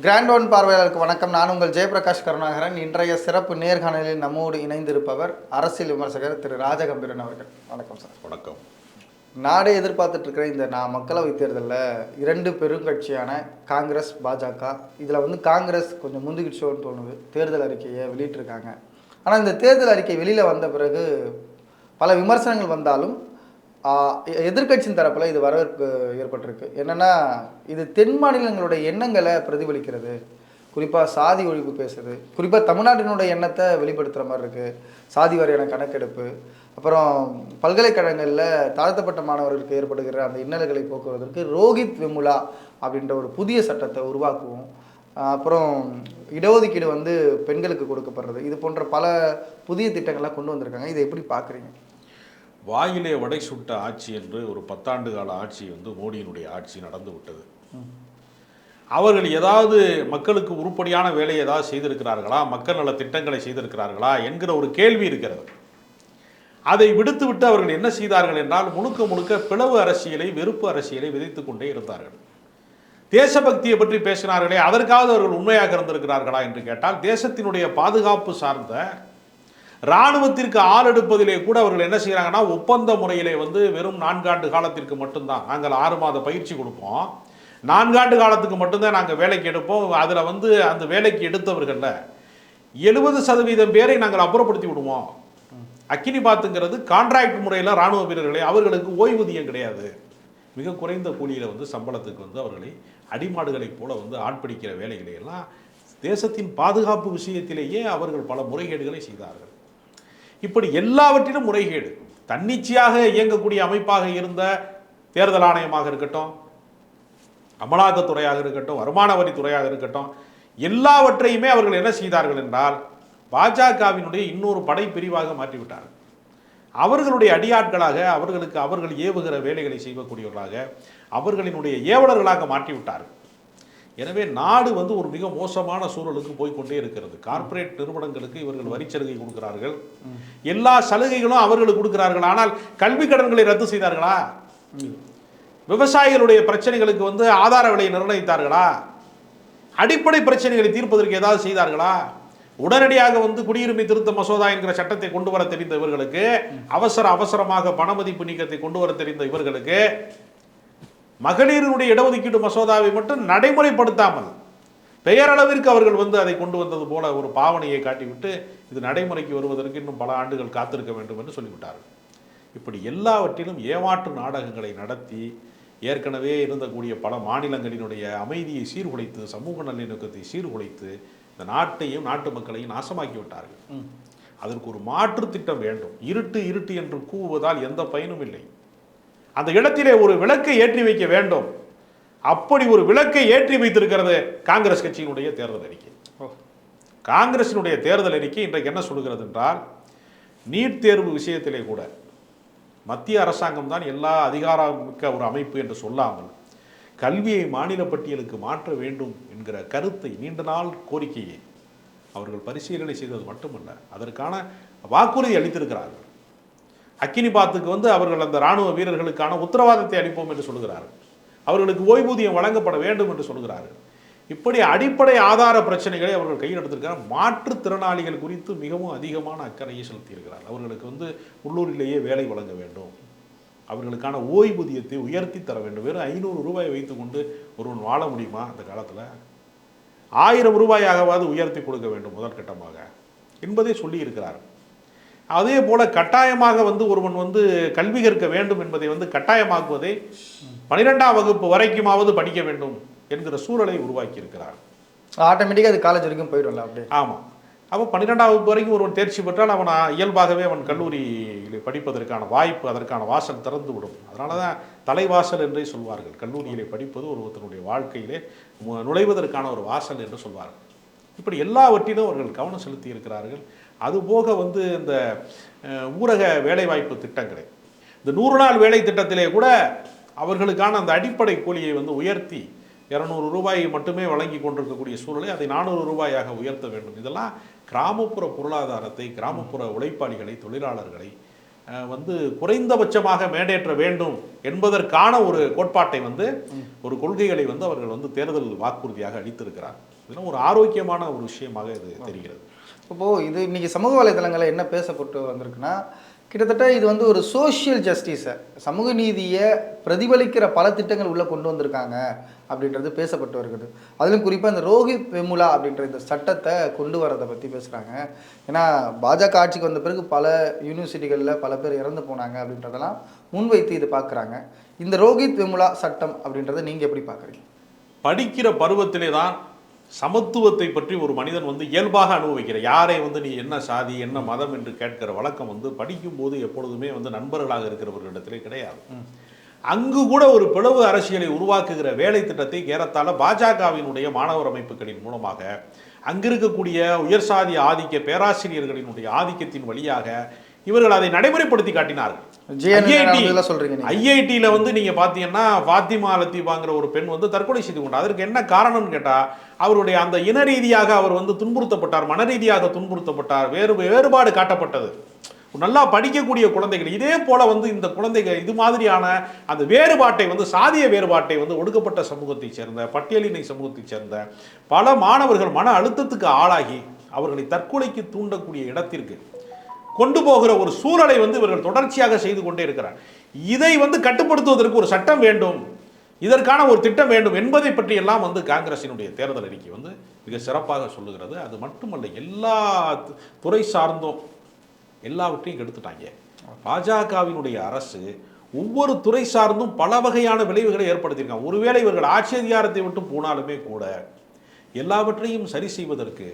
Grand one பார்வையாளருக்கு வணக்கம். நான் உங்கள் ஜெயபிரகாஷ் கருணாகரன். இன்றைய சிறப்பு நேர்காணலில் நம்மோடு இணைந்திருப்பவர் அரசியல் விமர்சகர் திரு ராஜகம்பீரன் அவர்கள். வணக்கம் சார். வணக்கம். நாடே எதிர்பார்த்துட்டு இருக்கிற இந்த நான் மக்களவைத் தேர்தலில் இரண்டு பெருங்கட்சியான காங்கிரஸ் பாஜக இதில் வந்து காங்கிரஸ் கொஞ்சம் முந்துகிடுச்சோன்னு தோணுது. தேர்தல் அறிக்கையை வெளியிட்டிருக்காங்க. ஆனால் இந்த தேர்தல் அறிக்கை வெளியில் வந்த பிறகு பல விமர்சனங்கள் வந்தாலும் எதிர்கட்சியின் தரப்பில் இது வரவேற்பு ஏற்பட்டிருக்கு. என்னென்னா இது தென் மாநிலங்களுடைய எண்ணங்களை பிரதிபலிக்கிறது. குறிப்பாக சாதி ஒழிப்பு பேசுது. குறிப்பாக தமிழ்நாட்டினுடைய எண்ணத்தை வெளிப்படுத்துகிற மாதிரி இருக்குது சாதி வாரியான கணக்கெடுப்பு. அப்புறம் பல்கலைக்கழகங்களில் தாழ்த்தப்பட்ட மாணவர்களுக்கு ஏற்படுகிற அந்த இன்னல்களை போக்குவதற்கு ரோஹித் விமுலா அப்படின்ற ஒரு புதிய சட்டத்தை உருவாக்குவோம். அப்புறம் இடஒதுக்கீடு வந்து பெண்களுக்கு கொடுக்கப்படுறது. இது போன்ற பல புதிய திட்டங்கள்லாம் கொண்டு வந்திருக்காங்க. இதை எப்படி பார்க்குறீங்க வாயிலே வடை சுட்ட ஆட்சி என்று ஒரு பத்தாண்டு கால ஆட்சி வந்து மோடியினுடைய ஆட்சி நடந்து விட்டது. அவர்கள் ஏதாவது மக்களுக்கு உருப்படியான வேலையை ஏதாவது செய்திருக்கிறார்களா? மக்கள் நல திட்டங்களை செய்திருக்கிறார்களா? என்கிற ஒரு கேள்வி இருக்கிறது. அதை விடுத்துவிட்டு அவர்கள் என்ன செய்தார்கள் என்றால் முழுக்க முழுக்க பிளவு அரசியலை வெறுப்பு அரசியலை விதைத்து கொண்டே இருந்தார்கள். தேசபக்தியை பற்றி பேசினார்களே அதற்காவது அவர்கள் உண்மையாக இருந்திருக்கிறார்களா என்று கேட்டால் தேசத்தினுடைய பாதுகாப்பு சார்ந்த இராணுவத்திற்கு ஆள் எடுப்பதிலே கூட அவர்கள் என்ன செய்கிறாங்கன்னா ஒப்பந்த முறையிலே வந்து வெறும் நான்காண்டு காலத்திற்கு மட்டும்தான். நாங்கள் ஆறு மாத பயிற்சி கொடுப்போம். நான்காண்டு காலத்துக்கு மட்டும்தான் நாங்கள் வேலைக்கு எடுப்போம். அதில் வந்து அந்த வேலைக்கு எடுத்தவர்களில் எழுபது சதவீதம் பேரை நாங்கள் அப்புறப்படுத்தி விடுவோம். அக்கினி பாத்துங்கிறது கான்ட்ராக்ட் முறையில் ராணுவ வீரர்களை அவர்களுக்கு ஓய்வூதியம் கிடையாது. மிக குறைந்த கூலியில் வந்து சம்பளத்துக்கு வந்து அவர்களை அடிமாடுகளைப் போல வந்து ஆட்பிடிக்கிற வேலைகளை எல்லாம் தேசத்தின் பாதுகாப்பு விஷயத்திலேயே அவர்கள் பல முறைகேடுகளை செய்தார்கள். இப்படி எல்லாவற்றிலும் முறைகேடு. தன்னிச்சையாக இயங்கக்கூடிய அமைப்பாக இருந்த தேர்தல் ஆணையமாக இருக்கட்டும் அமலாக்கத்துறையாக இருக்கட்டும் வருமான வரித்துறையாக இருக்கட்டும் எல்லாவற்றையுமே அவர்கள் என்ன செய்தார்கள் என்றால் பாஜகவினுடைய இன்னொரு படைப்பிரிவாக மாற்றிவிட்டார்கள். அவர்களுடைய அடியாட்களாக அவர்களுக்கு அவர்கள் ஏவுகிற வேலைகளை செய்யக்கூடியவர்களாக அவர்களினுடைய ஏவலர்களாக மாற்றிவிட்டார்கள். எனவே நாடு வந்து ஒரு மிக மோசமான சூழலுக்கு போய்க்கொண்டே இருக்கிறது. கார்ப்பரேட் நிறுவனங்களுக்கு இவர்கள் வரிச்சலுகை கொடுக்கிறார்கள். எல்லா சலுகைகளும் அவர்களுக்கு கொடுக்கிறார்கள். ஆனால் கல்வி கடன்களை ரத்து செய்தார்களா? விவசாயிகளுடைய பிரச்சனைகளுக்கு வந்து ஆதார விலையை நிர்ணயித்தார்களா? அடிப்படை பிரச்சனைகளை தீர்ப்பதற்கு ஏதாவது செய்தார்களா? உடனடியாக வந்து குடியுரிமை திருத்த மசோதா என்கிற சட்டத்தை கொண்டு வர தெரிந்த இவர்களுக்கு அவசர அவசரமாக பணமதிப்பு நீக்கத்தை கொண்டு வர தெரிந்த இவர்களுக்கு மகளிருடைய இடஒதுக்கீடு மசோதாவை மட்டும் நடைமுறைப்படுத்தாமல் பெயரளவிற்கு அவர்கள் வந்து அதை கொண்டு வந்தது போல ஒரு பாவனையை காட்டிவிட்டு இது நடைமுறைக்கு வருவதற்கு இன்னும் பல ஆண்டுகள் காத்திருக்க வேண்டும் என்று சொல்லிவிட்டார்கள். இப்படி எல்லாவற்றிலும் ஏமாற்று நாடகங்களை நடத்தி ஏற்கனவே இருந்தக்கூடிய பல மாநிலங்களினுடைய அமைதியை சீர்குலைத்து சமூக நல்லிணக்கத்தை சீர்குலைத்து இந்த நாட்டையும் நாட்டு மக்களையும் நாசமாக்கி விட்டார்கள். அதற்கு ஒரு மாற்று திட்டம் வேண்டும். இருட்டு இருட்டு என்று கூவுவதால் எந்த பயனும் இல்லை. அந்த இடத்திலே ஒரு விளக்கை ஏற்றி வைக்க வேண்டும். அப்படி ஒரு விளக்கை ஏற்றி வைத்திருக்கிறது காங்கிரஸ் கட்சியினுடைய தேர்தல் அறிக்கை. காங்கிரசினுடைய தேர்தல் அறிக்கை இன்றைக்கு என்ன சொல்கிறது என்றால் நீட் தேர்வு விஷயத்திலே கூட மத்திய அரசாங்கம் தான் எல்லா அதிகாரமிக்க ஒரு அமைப்பு என்று சொல்லாமல் கல்வியை மாநில பட்டியலுக்கு மாற்ற வேண்டும் என்கிற கருத்தை நீண்ட நாள் கோரிக்கையை அவர்கள் பரிசீலனை செய்தது மட்டுமல்ல அதற்கான வாக்குறுதி அளித்திருக்கிறார்கள். அக்கினிபாத்துக்கு வந்து அவர்கள் அந்த ராணுவ வீரர்களுக்கான உத்தரவாதத்தை அளிப்போம் என்று சொல்கிறார்கள். அவர்களுக்கு ஓய்வூதியம் வழங்கப்பட வேண்டும் என்று சொல்கிறார்கள். இப்படி அடிப்படை ஆதார பிரச்சனைகளை அவர்கள் கையில் எடுத்திருக்கிறார். மாற்றுத்திறனாளிகள் குறித்து மிகவும் அதிகமான அக்கறையை செலுத்தியிருக்கிறார். அவர்களுக்கு வந்து உள்ளூரிலேயே வேலை வழங்க வேண்டும். அவர்களுக்கான ஓய்வூதியத்தை உயர்த்தி தர வேண்டும். வெறும் ஐநூறு ரூபாயை வைத்துக்கொண்டு ஒருவன் வாழ முடியுமா அந்த காலத்தில்? ஆயிரம் ரூபாயாகவாவது உயர்த்தி கொடுக்க வேண்டும் முதற்கட்டமாக. என்பதை சொல்லியிருக்கிறார்கள் அதே போல கட்டாயமாக வந்து ஒருவன் வந்து கல்வி கற்க வேண்டும் என்பதை வந்து கட்டாயமாக்குவதை பனிரெண்டாம் வகுப்பு வரைக்குமாவது படிக்க வேண்டும் என்கிற சூழலை உருவாக்கி இருக்கிறார் ஆட்டோமேட்டிக்காக அது காலேஜ் வரைக்கும் போயிடும்ல அப்படியே ஆமாம் அப்போ பன்னிரெண்டாம் வகுப்பு வரைக்கும் ஒருவன் தேர்ச்சி பெற்றால் அவன் இயல்பாகவே அவன் கல்லூரியில் படிப்பதற்கான வாய்ப்பு அதற்கான வாசல் திறந்து விடும் அதனால தான் தலைவாசல் என்றே சொல்வார்கள். கல்லூரியிலே படிப்பது ஒருவத்தினுடைய வாழ்க்கையிலே நுழைவதற்கான ஒரு வாசல் என்று சொல்வார்கள். இப்படி எல்லாவற்றிலும் அவர்கள் கவனம் செலுத்தி இருக்கிறார்கள் அதுபோக வந்து இந்த ஊரக வேலைவாய்ப்பு திட்டங்களை. இந்த நூறு நாள் வேலை திட்டத்திலே கூட அவர்களுக்கான அந்த அடிப்படை கூலியை வந்து உயர்த்தி இரநூறு ரூபாயை மட்டுமே வழங்கி கொண்டிருக்கக்கூடிய சூழலை அதை நானூறு ரூபாயாக உயர்த்த வேண்டும். இதெல்லாம் கிராமப்புற பொருளாதாரத்தை கிராமப்புற உழைப்பாளிகளை தொழிலாளர்களை வந்து குறைந்தபட்சமாக மேடேற்ற வேண்டும் என்பதற்கான ஒரு கோட்பாட்டை வந்து ஒரு கொள்கைகளை வந்து அவர்கள் வந்து தேர்தல் வாக்குறுதியாக அளித்திருக்கிறார். இதெல்லாம் ஒரு ஆரோக்கியமான ஒரு விஷயமாக இது தெரிகிறது. இப்போது இது இன்றைக்கி சமூக வலைதளங்களில் என்ன பேசப்பட்டு வந்திருக்குன்னா கிட்டத்தட்ட இது வந்து ஒரு சோஷியல் ஜஸ்டிஸை சமூக நீதியை பிரதிபலிக்கிற பல திட்டங்கள் உள்ளே கொண்டு வந்திருக்காங்க அப்படின்றது பேசப்பட்டு வருகிறது. அதிலும் குறிப்பாக இந்த ரோஹித் வெமுலா அப்படின்ற இந்த சட்டத்தை கொண்டு வரதை பற்றி பேசுகிறாங்க ஏன்னா பாஜக ஆட்சிக்கு வந்த பிறகு பல யூனிவர்சிட்டிகளில் பல பேர் இறந்து போனாங்க அப்படின்றதெல்லாம் முன்வைத்து இது பார்க்குறாங்க இந்த ரோஹித் வெமுலா சட்டம் அப்படின்றத நீங்கள் எப்படி பார்க்குறீங்க படிக்கிற பருவத்திலே தான் சமத்துவத்தை பற்றி ஒரு மனிதன் வந்து இயல்பாக அனுபவிக்கிற. யாரை வந்து நீ என்ன சாதி என்ன மதம் என்று கேட்கிற வழக்கம் வந்து படிக்கும்போது எப்பொழுதுமே வந்து நண்பர்களாக இருக்கிறவர்களிடத்திலே கிடையாது. அங்கு கூட ஒரு பிளவு அரசியலை உருவாக்குகிற வேலை திட்டத்தை ஏறத்தாழ பாஜகவினுடைய மாணவர் அமைப்புகளின் மூலமாக அங்கு இருக்கக்கூடிய உயர் சாதி ஆதிக்க பேராசிரியர்களினுடைய ஆதிக்கத்தின் வழியாக இவர்கள் அதை நடைமுறைப்படுத்தி காட்டினார்கள் நீங்கள் ஐஐடியில் வந்து நீங்க பார்த்தீங்கன்னா ஃபாத்திமா லத்தீஃபாங்கிற ஒரு பெண் வந்து தற்கொலை செய்து கொண்டார். அதற்கு என்ன காரணம்னு கேட்டா அவருடைய அந்த இன ரீதியாக அவர் வந்து துன்புறுத்தப்பட்டார் மன ரீதியாக துன்புறுத்தப்பட்டார். வேறு வேறுபாடு காட்டப்பட்டது. நல்லா படிக்கக்கூடிய குழந்தைகள். இதே போல வந்து இந்த குழந்தைகள் இது மாதிரியான அந்த வேறுபாட்டை வந்து சாதிய வேறுபாட்டை வந்து ஒடுக்கப்பட்ட சமூகத்தைச் சேர்ந்த பட்டியலினை சமூகத்தைச் சேர்ந்த பல மாணவர்கள் மன அழுத்தத்துக்கு ஆளாகி அவர்களை தற்கொலைக்கு தூண்டக்கூடிய இடத்திற்கு கொண்டு போகிற ஒரு சூழலை வந்து இவர்கள் தொடர்ச்சியாக செய்து கொண்டே இருக்கிறார். இதை வந்து கட்டுப்படுத்துவதற்கு ஒரு சட்டம் வேண்டும். இதற்கான ஒரு திட்டம் வேண்டும் என்பதை பற்றி எல்லாம் வந்து காங்கிரசினுடைய தேர்தல் அறிக்கை வந்து மிக சிறப்பாக சொல்லுகிறது. அது மட்டுமல்ல எல்லா துறை சார்ந்தும் எல்லாவற்றையும் கெடுத்துட்டாங்க. பாஜகவினுடைய அரசு ஒவ்வொரு துறை சார்ந்தும் பல வகையான விளைவுகளை ஏற்படுத்தியிருக்காங்க. ஒருவேளை இவர்கள் ஆட்சி அதிகாரத்தை விட்டு போனாலுமே கூட எல்லாவற்றையும் சரி செய்வதற்கு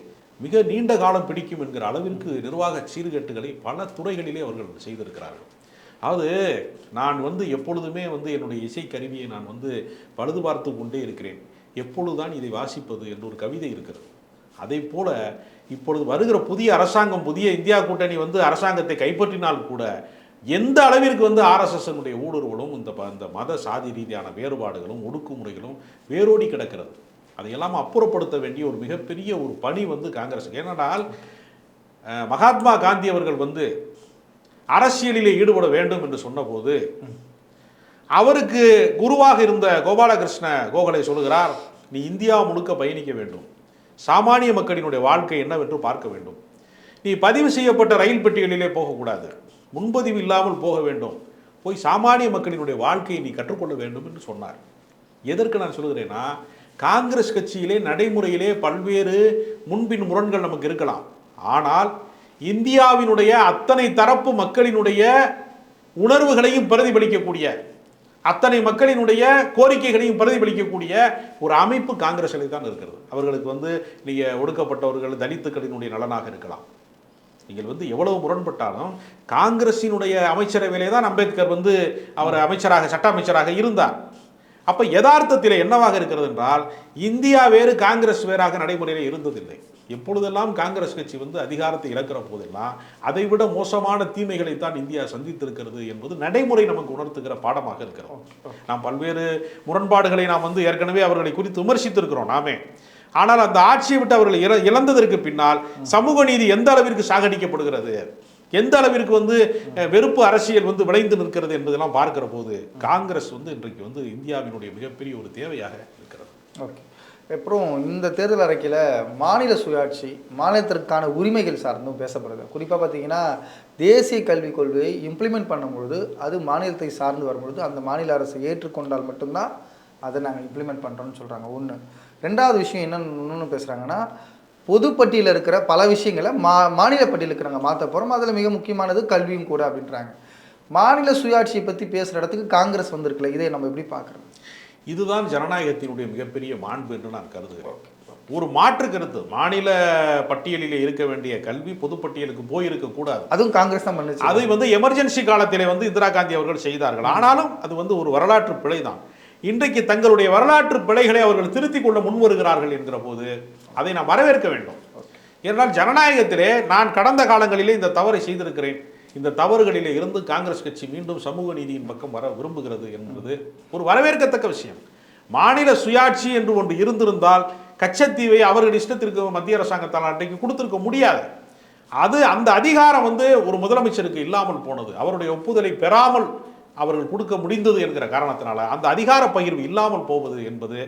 மிக நீண்ட காலம் பிடிக்கும் என்கிற அளவிற்கு நிர்வாக சீர்கேட்டுகளை பல துறைகளிலே அவர்கள் செய்திருக்கிறார்கள். அதாவது நான் வந்து எப்பொழுதுமே வந்து என்னுடைய இசைக்கருவியை நான் வந்து பழுது பார்த்து கொண்டே இருக்கிறேன். எப்பொழுதுதான் இதை வாசிப்பது என்று ஒரு கவிதை இருக்கிறது. அதே போல இப்பொழுது வருகிற புதிய அரசாங்கம் புதிய இந்தியா கூட்டணி வந்து அரசாங்கத்தை கைப்பற்றினால் கூட எந்த அளவிற்கு வந்து ஆர்எஸ்எஸ்னுடைய ஊடுருவலும் இந்த ப- இந்த மத சாதி ரீதியான வேறுபாடுகளும் ஒடுக்குமுறைகளும் வேரோடி கிடக்கிறது. அதையெல்லாம் அப்புறப்படுத்த வேண்டிய ஒரு மிகப்பெரிய ஒரு பணி வந்து காங்கிரஸுக்கு. ஏனென்றால் மகாத்மா காந்தி அவர்கள் வந்து அரசியலிலே ஈடுபட வேண்டும் என்று சொன்னபோது அவருக்கு குருவாக இருந்த கோபாலகிருஷ்ண கோகலை சொல்லுகிறார் நீ இந்தியா முழுக்க பயணிக்க வேண்டும். சாமானிய மக்களினுடைய வாழ்க்கை என்னவென்று பார்க்க வேண்டும். நீ பதிவு செய்யப்பட்ட ரயில் பெட்டிகளிலே போகக்கூடாது. முன்பதிவு இல்லாமல் போக வேண்டும். போய் சாமானிய மக்களினுடைய வாழ்க்கையை நீ கற்றுக்கொள்ள வேண்டும் என்று சொன்னார். எதற்கு நான் சொல்கிறேன்னா காங்கிரஸ் கட்சியிலே நடைமுறையிலே பல்வேறு முன்பின் முரண்கள் நமக்கு இருக்கலாம். ஆனால் இந்தியாவினுடைய அத்தனை தரப்பு மக்களினுடைய உணர்வுகளையும் பிரதிபலிக்கக்கூடிய அத்தனை மக்களினுடைய கோரிக்கைகளையும் பிரதிபலிக்கக்கூடிய ஒரு அமைப்பு காங்கிரஸில் தான் இருக்கிறது. அவர்களுக்கு வந்து நீங்கள் ஒடுக்கப்பட்டவர்கள் தலித்துக்களினுடைய நலனாக இருக்கலாம். நீங்கள் வந்து எவ்வளவு முரண்பட்டாலும் காங்கிரசினுடைய அமைச்சரவையிலே தான் அம்பேத்கர் வந்து அவர் அமைச்சராக சட்ட அமைச்சராக இருந்தார். அப்போ யதார்த்தத்தில் என்னவாக இருக்கிறது என்றால் இந்தியா வேறு காங்கிரஸ் வேறாக நடைமுறையில் இருந்ததில்லை. எப்பொழுதெல்லாம் காங்கிரஸ் கட்சி வந்து அதிகாரத்தை இழக்கிற போதெல்லாம் அதைவிட மோசமான தீமைகளை தான் இந்தியா சந்தித்திருக்கிறது என்பது நடைமுறை நமக்கு உணர்த்துகிற பாடமாக இருக்கிறோம் நாம் பல்வேறு முரண்பாடுகளை நாம் வந்து ஏற்கனவே அவர்களை குறித்து விமர்சித்திருக்கிறோம் நாமே. ஆனால் அந்த ஆட்சியை விட்டு அவர்கள் இழந்ததற்கு பின்னால் சமூக நீதி எந்த அளவிற்கு சாகடிக்கப்படுகிறது? எந்த அளவிற்கு வந்து வெறுப்பு அரசியல் வந்து விளைந்து நிற்கிறது என்பதெல்லாம் பார்க்கிற போது காங்கிரஸ் வந்து இன்றைக்கு வந்து இந்தியாவினுடைய மிகப்பெரிய ஒரு தேவையாக இருக்கிறது. ஓகே. அப்புறம் இந்த தேர்தல் அறிக்கையில் மாநில சுயாட்சி மாநிலத்திற்கான உரிமைகள் சார்ந்தும் பேசப்படுது. குறிப்பாக பார்த்தீங்கன்னா தேசிய கல்விக் கொள்கையை இம்ப்ளிமெண்ட் பண்ணும்பொழுது அது மாநிலத்தை சார்ந்து வரும்பொழுது அந்த மாநில அரசு ஏற்றுக்கொண்டால் மட்டும்தான் அதை நாங்கள் இம்ப்ளிமெண்ட் பண்ணுறோம்னு சொல்கிறாங்க ஒன்று ரெண்டாவது விஷயம் என்னென்னு பேசுகிறாங்கன்னா பொதுப்பட்டியலில் இருக்கிற பல விஷயங்களை மா மாநில பட்டியலுக்கு நாங்கள் மாற்ற போகிறோம் அதில் மிக முக்கியமானது கல்வியும் கூட அப்படின்றாங்க. மாநில சுயாட்சியை பற்றி பேசுகிற இடத்துக்கு காங்கிரஸ் வந்திருக்குல்ல இதை நம்ம எப்படி பார்க்குறோம்? இதுதான் ஜனநாயகத்தினுடைய மிகப்பெரிய மாண்பு என்று நான் கருதுகிறேன். ஒரு மாற்று கருத்து. மாநில பட்டியலிலே இருக்க வேண்டிய கல்வி பொதுப்பட்டியலுக்கு போயிருக்க கூடாது. அதுவும் காங்கிரஸ் தான் பண்ணுச்சு. அதை வந்து எமர்ஜென்சி காலத்திலே வந்து இந்திரா காந்தி அவர்கள் செய்தார்கள். ஆனாலும் அது வந்து ஒரு வரலாற்று பிழை தான் இன்றைக்கு தங்களுடைய வரலாற்று பிழைகளை அவர்கள் திருத்திக் கொள்ள முன்வருகிறார்கள் என்கிற போது அதை நான் வரவேற்க வேண்டும். ஏனென்றால் ஜனநாயகத்திலே நான் கடந்த காலங்களிலே இந்த தவறை செய்திருக்கிறேன். இந்த தவறுகளிலே இருந்து காங்கிரஸ் கட்சி மீண்டும் சமூக நீதியின் பக்கம் வர விரும்புகிறது என்பது ஒரு வரவேற்கத்தக்க விஷயம். மாநில சுயாட்சி என்று ஒன்று இருந்திருந்தால் கச்சத்தீவை அவர்கள் இஷ்டத்திற்கு மத்திய அரசாங்கத்தால் அன்றைக்கு கொடுத்திருக்க முடியாது. அது அந்த அதிகாரம் வந்து ஒரு முதலமைச்சருக்கு இல்லாமல் போனது. அவருடைய ஒப்புதலை பெறாமல் அவர்கள் கொடுக்க முடிந்தது என்கிற காரணத்தினால அந்த அதிகார பகிர்வு இல்லாமல் போவது என்பது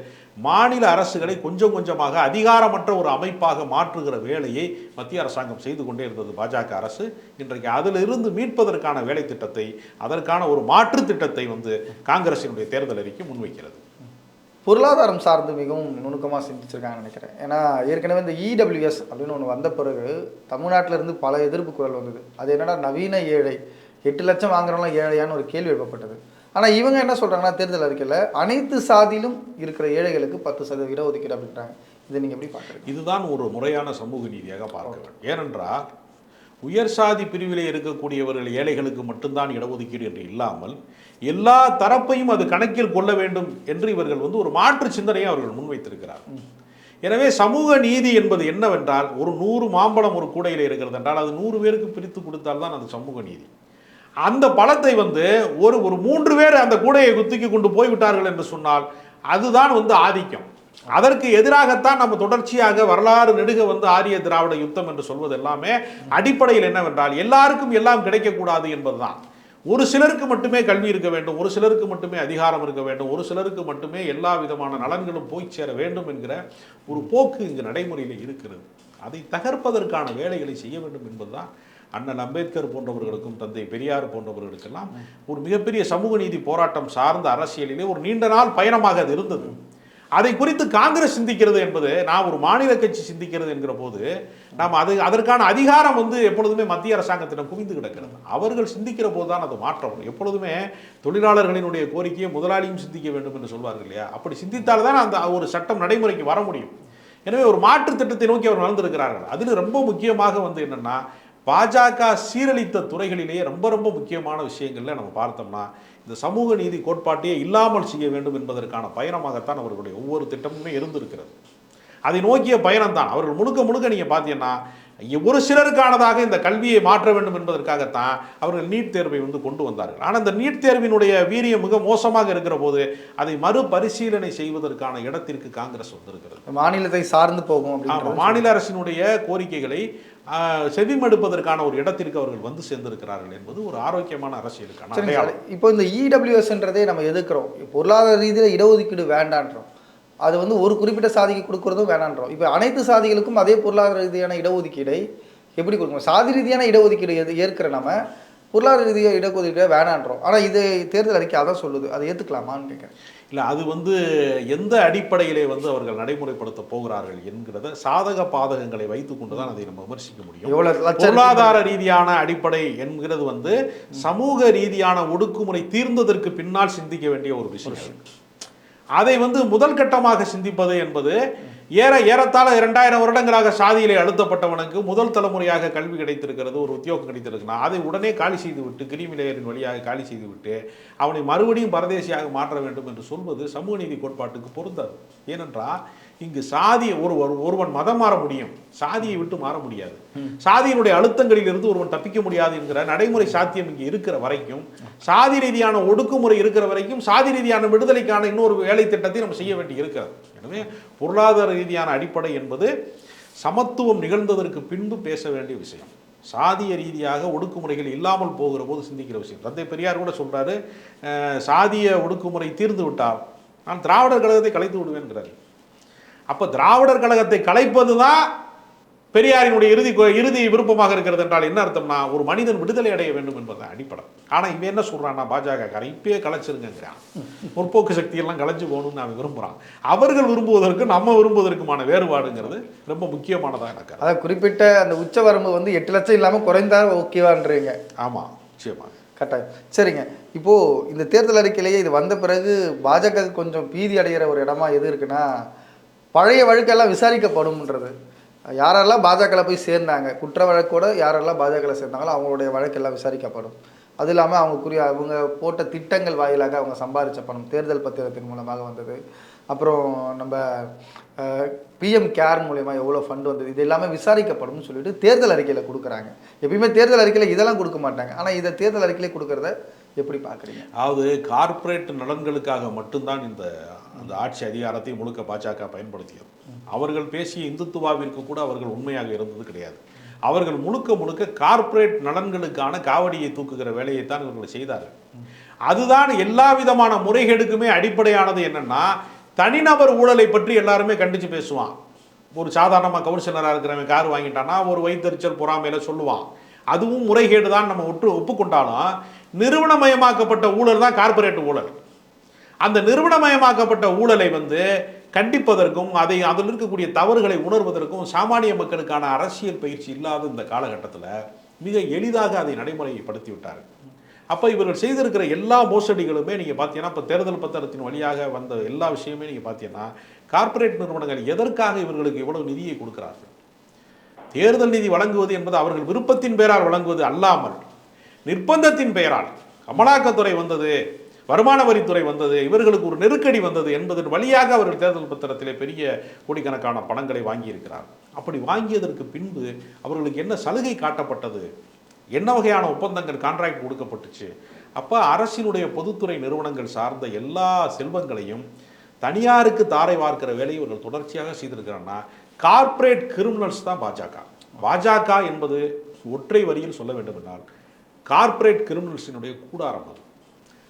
மாநில அரசுகளை கொஞ்சம் கொஞ்சமாக அதிகாரமற்ற ஒரு அமைப்பாக மாற்றுகிற வேலையை மத்திய அரசாங்கம் செய்து கொண்டே இருந்தது பாஜக அரசு. இன்றைக்கு அதிலிருந்து மீட்பதற்கான வேலை திட்டத்தை அதற்கான ஒரு மாற்று திட்டத்தை வந்து காங்கிரசினுடைய தேர்தல் அறிக்கை முன்வைக்கிறது. பொருளாதாரம் சார்ந்து மிகவும் நுணுக்கமாக சிந்திச்சிருக்காங்கன்னு நினைக்கிறேன். ஏன்னா ஏற்கனவே இந்த இடபிள்யூஎஸ் அப்படின்னு ஒன்று வந்த பிறகு தமிழ்நாட்டிலேருந்து பல எதிர்ப்பு குரல் வந்தது. அது என்னடா நவீன ஏழை எட்டு லட்சம் வாங்குறவங்களாம் ஏழையான்னு ஒரு கேள்வி எழுப்பப்பட்டது. ஆனால் இவங்க என்ன சொல்கிறாங்கன்னா தேர்தல் அறிக்கையில் அனைத்து சாதியிலும் இருக்கிற ஏழைகளுக்கு பத்து சதவீத இடஒதுக்கீடு அப்படின்றாங்க. இதை நீங்கள் எப்படி பார்க்குறீங்க? இதுதான் ஒரு முறையான சமூக நீதியாக பார்க்கலாம் ஏனென்றால் உயர் சாதி பிரிவில் இருக்கக்கூடியவர்கள் ஏழைகளுக்கு மட்டும்தான் இடஒதுக்கீடு என்று இல்லாமல் எல்லா தரப்பையும் அது கணக்கில் கொள்ள வேண்டும் என்று இவர்கள் வந்து ஒரு மாற்று சிந்தனையை அவர்கள் முன்வைத்திருக்கிறார் எனவே சமூக நீதி என்பது என்னவென்றால் ஒரு நூறு மாம்பழம் ஒரு கூடையில் இருக்கிறது என்றால் அது நூறு பேருக்கு பிரித்து கொடுத்தால்தான் அது சமூக நீதி. அந்த பழத்தை வந்து ஒரு ஒரு மூன்று பேர் அந்த கூடையை குத்துக்கி கொண்டு போய்விட்டார்கள் என்று சொன்னால் அதுதான் வந்து ஆதிக்கம். அதற்கு எதிராகத்தான் நம்ம தொடர்ச்சியாக வரலாறு நெடுக வந்து ஆரிய திராவிட யுத்தம் என்று சொல்வது எல்லாமே அடிப்படையில் என்னவென்றால் எல்லாருக்கும் எல்லாம் கிடைக்கக்கூடாது என்பதுதான். ஒரு சிலருக்கு மட்டுமே கல்வி இருக்க வேண்டும் ஒரு சிலருக்கு மட்டுமே அதிகாரம் இருக்க வேண்டும் ஒரு சிலருக்கு மட்டுமே எல்லா விதமான நலன்களும் போய் சேர வேண்டும் என்கிற ஒரு போக்கு இங்கு நடைமுறையில் இருக்கிறது. அதை தகர்ப்பதற்கான வேலைகளை செய்ய வேண்டும் என்பதுதான் அண்ணன் அம்பேத்கர் போன்றவர்களுக்கும் தந்தை பெரியார் போன்றவர்களுக்கெல்லாம் ஒரு மிகப்பெரிய சமூக நீதி போராட்டம் சார்ந்த அரசியலிலே ஒரு நீண்ட நாள் பயணமாக அது இருந்தது. அதை குறித்து காங்கிரஸ் சிந்திக்கிறது என்பது நான் ஒரு மாநில கட்சி சிந்திக்கிறது என்கிற போது நாம் அது அதற்கான அதிகாரம் வந்து எப்பொழுதுமே மத்திய அரசாங்கத்திடம் குவிந்து கிடக்கிறது. அவர்கள் சிந்திக்கிற போது தான் அது மாற்றம் எப்பொழுதுமே தொழிலாளர்களினுடைய கோரிக்கையை முதலாளியும் சிந்திக்க வேண்டும் என்று சொல்வார்கள் இல்லையா? அப்படி சிந்தித்தால் தான் அந்த ஒரு சட்டம் நடைமுறைக்கு வர முடியும். எனவே ஒரு மாற்று திட்டத்தை நோக்கி அவர் வளர்ந்திருக்கிறார்கள். அதில் ரொம்ப முக்கியமாக வந்து என்னென்னா பாஜக சீரழித்த துறைகளிலேயே ரொம்ப ரொம்ப முக்கியமான விஷயங்களில் நம்ம பார்த்தோம்னா இந்த சமூக நீதி கோட்பாட்டையே இல்லாமல் செய்ய வேண்டும் என்பதற்கான பயணமாகத்தான் அவர்களுடைய ஒவ்வொரு திட்டமுமே இருந்திருக்கிறது. அதை நோக்கிய பயணம் தான் அவர்கள் முழுக்க முழுக்க நீங்கள் பார்த்தீங்கன்னா ஒரு சிலருக்கானதாக இந்த கல்வியை மாற்ற வேண்டும் என்பதற்காகத்தான் அவர்கள் நீட் தேர்வை வந்து கொண்டு வந்தார்கள். ஆனால் இந்த நீட் தேர்வினுடைய வீரியம் மிக மோசமாக இருக்கிற போது அதை மறுபரிசீலனை செய்வதற்கான இடத்திற்கு காங்கிரஸ் வந்திருக்கிறது. மாநிலத்தை சார்ந்து போகும் மாநில அரசினுடைய கோரிக்கைகளை செவிமடுப்பதற்கான ஒரு இடத்திற்கு அவர்கள் வந்து சேர்ந்திருக்கிறார்கள் என்பது ஒரு ஆரோக்கியமான அரசியலுக்கான இப்போ இந்த இடபிள்யூஎஸ்ன்றதே நம்ம எதிர்க்கிறோம். பொருளாதார ரீதியில் இடஒதுக்கீடு வேண்டான்றோம். அது வந்து ஒரு குறிப்பிட்ட சாதிக்கு கொடுக்கறதும் வேணான்றோம். இப்போ அனைத்து சாதிகளுக்கும் அதே பொருளாதார ரீதியான இடஒதுக்கீடை எப்படி கொடுக்கணும் சாதி ரீதியான இடஒதுக்கீடு எது ஏற்கிற நம்ம பொருளாதார ரீதியாக இடஒதுக்கீடு வேணான்றோம். ஆனால் இது தேர்தல் அறிக்கை அதான் சொல்லுது. அதை ஏற்றுக்கலாமான்னு கேட்குறேன் இல்லை அது வந்து எந்த அடிப்படையிலே வந்து அவர்கள் நடைமுறைப்படுத்த போகிறார்கள் என்கிறத சாதக பாதகங்களை வைத்துக்கொண்டு தான் அதை நம்ம விமர்சிக்க முடியும். பொருளாதார ரீதியான அடிப்படை என்கிறது வந்து சமூக ரீதியான ஒடுக்குமுறை தீர்ந்ததற்கு பின்னால் சிந்திக்க வேண்டிய ஒரு விஷயம். அதை வந்து முதல் கட்டமாக சிந்திப்பது என்பது ஏற ஏறத்தாழ இரண்டாயிரம் வருடங்களாக சாதியிலே அழுத்தப்பட்டவனுக்கு முதல் தலைமுறையாக கல்வி கிடைத்திருக்கிறது ஒரு உத்தியோகம் கிடைத்திருக்குன்னா அதை உடனே காலி செய்து விட்டு கிரிமி லேயரின் வழியாக காலி செய்து விட்டு அவனை மறுபடியும் பரதேசியாக மாற்ற வேண்டும் என்று சொல்வது சமூக நீதி கோட்பாட்டுக்கு பொருந்தாது. ஏனென்றால் இங்கு சாதி ஒரு ஒரு- ஒருவன் மதம் மாற முடியும். சாதியை விட்டு மாற முடியாது. சாதியினுடைய அழுத்தங்களில் இருந்து ஒருவன் தப்பிக்க முடியாது என்கிற நடைமுறை சாத்தியம் இங்கே இருக்கிற வரைக்கும் சாதி ரீதியான ஒடுக்குமுறை இருக்கிற வரைக்கும் சாதி ரீதியான விடுதலைக்கான இன்னொரு வேலை திட்டத்தை நம்ம செய்ய வேண்டி இருக்கிறது எனவே பொருளாதார ரீதியான அடிப்படை என்பது சமத்துவம் நிகழ்ந்ததற்கு பின்பு பேச வேண்டிய விஷயம். சாதிய ரீதியாக ஒடுக்குமுறைகள் இல்லாமல் போகிற போது சிந்திக்கிற விஷயம். தந்தை பெரியார் கூட சொல்கிறாரு சாதிய ஒடுக்குமுறை தீர்ந்து விட்டால் நான் திராவிடர் கழகத்தை கலைத்து விடுவேன்கிறார். அப்போ திராவிடர் கழகத்தை கலைப்பது தான் பெரியாரினுடைய இறுதி இறுதி விருப்பமாக இருக்கிறது என்றால் என்ன அர்த்தம்னா ஒரு மனிதன் விடுதலை அடைய வேண்டும் என்பது அடிப்படை. ஆனால் இவன் என்ன சொல்றான்னா பாஜக காரன் இப்பயே கலைச்சிருங்கிறான் முற்போக்கு சக்தியெல்லாம் கலைஞ்சு போகணும்னு அவன் விரும்புகிறான் அவர்கள் விரும்புவதற்கு நம்ம விரும்புவதற்குமான வேறுபாடுங்கிறது ரொம்ப முக்கியமானதாக எனக்கு அதான் குறிப்பிட்ட அந்த உச்ச வரம்பு வந்து எட்டு லட்சம் இல்லாமல் குறைந்தா ஓகேவான்றீங்க ஆமாம் நிச்சயமாக கட்டாயம். சரிங்க. இப்போ இந்த தேர்தல் அறிக்கையிலேயே இது வந்த பிறகு பாஜக கொஞ்சம் பீதி அடைகிற ஒரு இடமா எது இருக்குன்னா பழைய வழக்கெல்லாம் விசாரிக்கப்படும்ன்றது யாரெல்லாம் பாஜகவில் போய் சேர்ந்தாங்க குற்ற வழக்கோட யாரெல்லாம் பாஜகவில் சேர்ந்தாங்களோ அவங்களுடைய வழக்கெல்லாம் விசாரிக்கப்படும். அது இல்லாமல் அவங்களுக்குரிய அவங்க போட்ட திட்டங்கள் வாயிலாக அவங்க சம்பாதிச்ச பணம் தேர்தல் பத்திரத்தின் மூலமாக வந்தது. அப்புறம் நம்ம பிஎம் கேர் மூலயமா எவ்வளோ ஃபண்ட் வந்தது இது எல்லாமே விசாரிக்கப்படும்னு சொல்லிட்டு தேர்தல் அறிக்கையில் கொடுக்குறாங்க. எப்பயுமே தேர்தல் அறிக்கையில் இதெல்லாம் கொடுக்க மாட்டாங்க. ஆனால் இதை தேர்தல் அறிக்கையில் கொடுக்கறத எப்படி பார்க்குறீங்க? அதாவது கார்ப்பரேட் நலன்களுக்காக மட்டும்தான் இந்த அந்த ஆட்சி அதிகாரத்தை முழுக்க பாஜக பயன்படுத்தியது. அவர்கள் பேசிய இந்துத்துவாவிற்கு கூட அவர்கள் உண்மையாக இருந்தது கிடையாது. அவர்கள் முழுக்க முழுக்க கார்ப்பரேட் நலன்களுக்கான காவடியை தூக்குகிற வேலையை தான் இவர்கள் செய்தார்கள். அதுதான் எல்லா விதமான முறைகேடுக்குமே அடிப்படையானது என்னன்னா தனிநபர் ஊழலை பற்றி எல்லாருமே கண்டித்து பேசுவான். ஒரு சாதாரணமாக கவுன்சிலராக இருக்கிறவன் கார் வாங்கிட்டான்னா ஒரு வைத்தறிச்சல் பொறாமையில் சொல்லுவான். அதுவும் முறைகேடு தான் நம்ம ஒட்டு ஒப்புக்கொண்டாலும் நிறுவனமயமாக்கப்பட்ட ஊழல் தான் கார்ப்பரேட் ஊழல். அந்த நிறுவனமயமாக்கப்பட்ட ஊழலை வந்து கண்டிப்பதற்கும் அதை அதில் இருக்கக்கூடிய தவறுகளை உணர்வதற்கும் சாமானிய மக்களுக்கான அரசியல் பயிற்சி இல்லாத இந்த காலகட்டத்தில் மிக எளிதாக அதை நடைமுறைப்படுத்தி விட்டார்கள் அப்போ இவர்கள் செய்திருக்கிற எல்லா மோசடிகளுமே நீங்கள் பார்த்தீங்கன்னா இப்போ தேர்தல் பத்திரத்தின் வழியாக வந்த எல்லா விஷயமே நீங்கள் பார்த்தீங்கன்னா கார்ப்பரேட் நிறுவனங்கள் எதற்காக இவர்களுக்கு இவ்வளவு நிதியை கொடுக்கிறார்கள்? தேர்தல் நிதி வழங்குவது என்பது அவர்கள் விருப்பத்தின் பெயரால் வழங்குவது அல்லாமல் நிர்பந்தத்தின் பெயரால் அமலாக்கத்துறை வந்தது. வருமான வரித்துறை வந்தது இவர்களுக்கு ஒரு நெருக்கடி வந்தது என்பதன் வழியாக அவர்கள் தேர்தல் பத்திரத்திலே பெரிய கோடிக்கணக்கான பணங்களை வாங்கியிருக்கிறார். அப்படி வாங்கியதற்கு பின்பு அவர்களுக்கு என்ன சலுகை காட்டப்பட்டது? என்ன வகையான ஒப்பந்தங்கள் கான்ட்ராக்ட் கொடுக்கப்பட்டுச்சு? அப்போ அரசினுடைய பொதுத்துறை நிறுவனங்கள் சார்ந்த எல்லா செல்வங்களையும் தனியாருக்கு தாரை வார்க்கிற வேலையை இவர்கள் தொடர்ச்சியாக செய்திருக்கிறாங்கன்னா கார்ப்பரேட் கிரிமினல்ஸ் தான் பாஜக. பாஜக என்பது ஒற்றை வரியில் சொல்ல வேண்டும் என்றால் கார்ப்பரேட் கிரிமினல்ஸினுடைய கூடாரம் அது.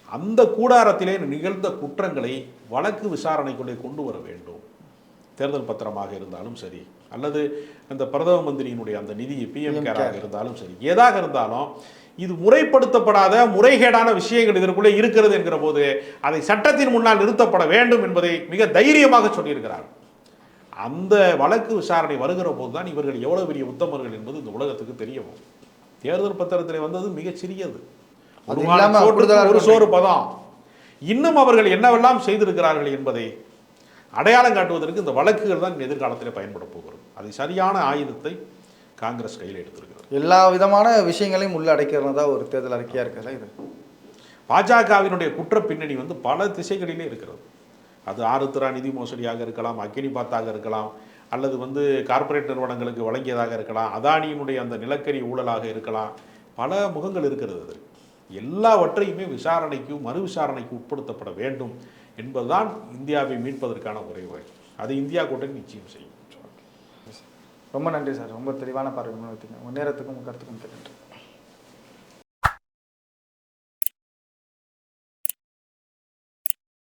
அந்த கூடாரத்திலே நிகழ்ந்த குற்றங்களை வழக்கு விசாரணைக்குள்ளே கொண்டு வர வேண்டும். தேர்தல் பத்திரமாக இருந்தாலும் சரி அல்லது அந்த பிரதம மந்திரியினுடைய அந்த நிதி பிஎம் கேராக இருந்தாலும் சரி ஏதாக இருந்தாலும் இது முறைப்படுத்தப்படாத முறைகேடான விஷயங்கள் இதற்குள்ளே இருக்கிறது என்கிற போது அதை சட்டத்தின் முன்னால் நிறுத்தப்பட வேண்டும் என்பதை மிக தைரியமாக சொல்லியிருக்கிறார். அந்த வழக்கு விசாரணை வருகிற போது தான் இவர்கள் எவ்வளவு பெரிய உத்தமர்கள் என்பது இந்த உலகத்துக்கு தெரிய வரும். தேர்தல் பத்திரத்தில் வந்தது மிகச் சிறியது. அது ஒரு மாலை இல்லாம சோற்றுக்கு கூடுதலா ஒரு சோறு பதம். இன்னும் அவர்கள் என்னவெல்லாம் செய்திருக்கிறார்கள் என்பதை அடையாளம் காட்டுவதற்கு இந்த வழக்குகள் தான் எதிர்காலத்தில் பயன்பட போகிறது. அதை சரியான ஆயுதத்தை காங்கிரஸ் கையில் எடுத்திருக்கிறது. எல்லா விதமான விஷயங்களையும் உள்ள அடைக்கிறதா ஒரு தேர்தல் அறிக்கையா இருக்குல்ல இது? பாஜகவினுடைய குற்ற பின்னணி வந்து பல திசைகளிலே இருக்கிறது. அது ஆருத்ரா நிதி மோசடியாக இருக்கலாம் அக்கினி பாத்தாக இருக்கலாம் அல்லது வந்து கார்ப்பரேட் நிறுவனங்களுக்கு வழங்கியதாக இருக்கலாம் அதானியினுடைய அந்த நிலக்கரி ஊழலாக இருக்கலாம் பல முகங்கள் இருக்கிறது அது எல்லாவற்றையுமே விசாரணைக்கு மறு விசாரணைக்கு உட்படுத்தப்பட வேண்டும் என்பதுதான் இந்தியாவை மீட்பதற்கான ஒரே வழி. அது இந்தியா கூட்டணி நிச்சயம் செய்யும். ரொம்ப நன்றி சார். ரொம்ப தெளிவான பார்வை உங்கள் நேரத்துக்கும் உங்கள் கருத்துக்கும் கேட்டு